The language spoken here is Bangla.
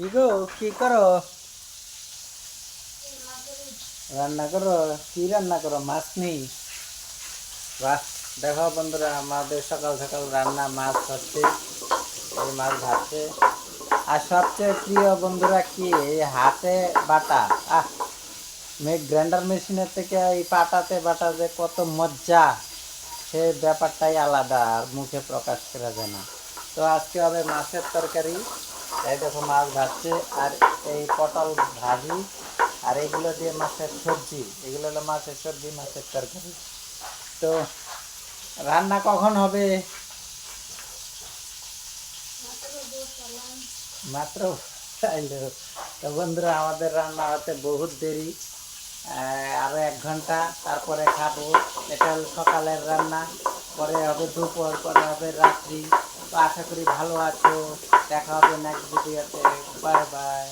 কি কি করো? রান্না করো? কি রান্না করো? মাছ নেই। বাহ, দেখো বন্ধুরা, আমাদের সকাল সকাল রান্না মাছ হচ্ছে, এই মাছ ভাজছে। আর সবচেয়ে প্রিয় বন্ধুরা কি? এই হাতে বাটা। আহ গ্রাইন্ডার মেশিনের থেকে এই পাটাতে বাটা যে কত মজ্জা। সে ব্যাপারটাই আলাদা, আর মুখে প্রকাশ করা যায় না। তো আজকে হবে মাছের তরকারি। দেখো মাছ ভাজছে আর এই পটল ভাজি আর এগুলো দিয়ে মাছের সবজি এগুলো হলো মাছের সবজি মাছের তরকারি। তো রান্না কখন হবে? মাত্র তো বন্ধুরা আমাদের রান্না হতে বহুত দেরি আহ, আরও এক ঘণ্টা তারপরে খাব। এটা সকালের রান্না পরে হবে দুপুর পরে হবে রাত্রি। তো আশা করি ভালো আছো। দেখা হবে নেক্সট ভিডিওতে বাই বাই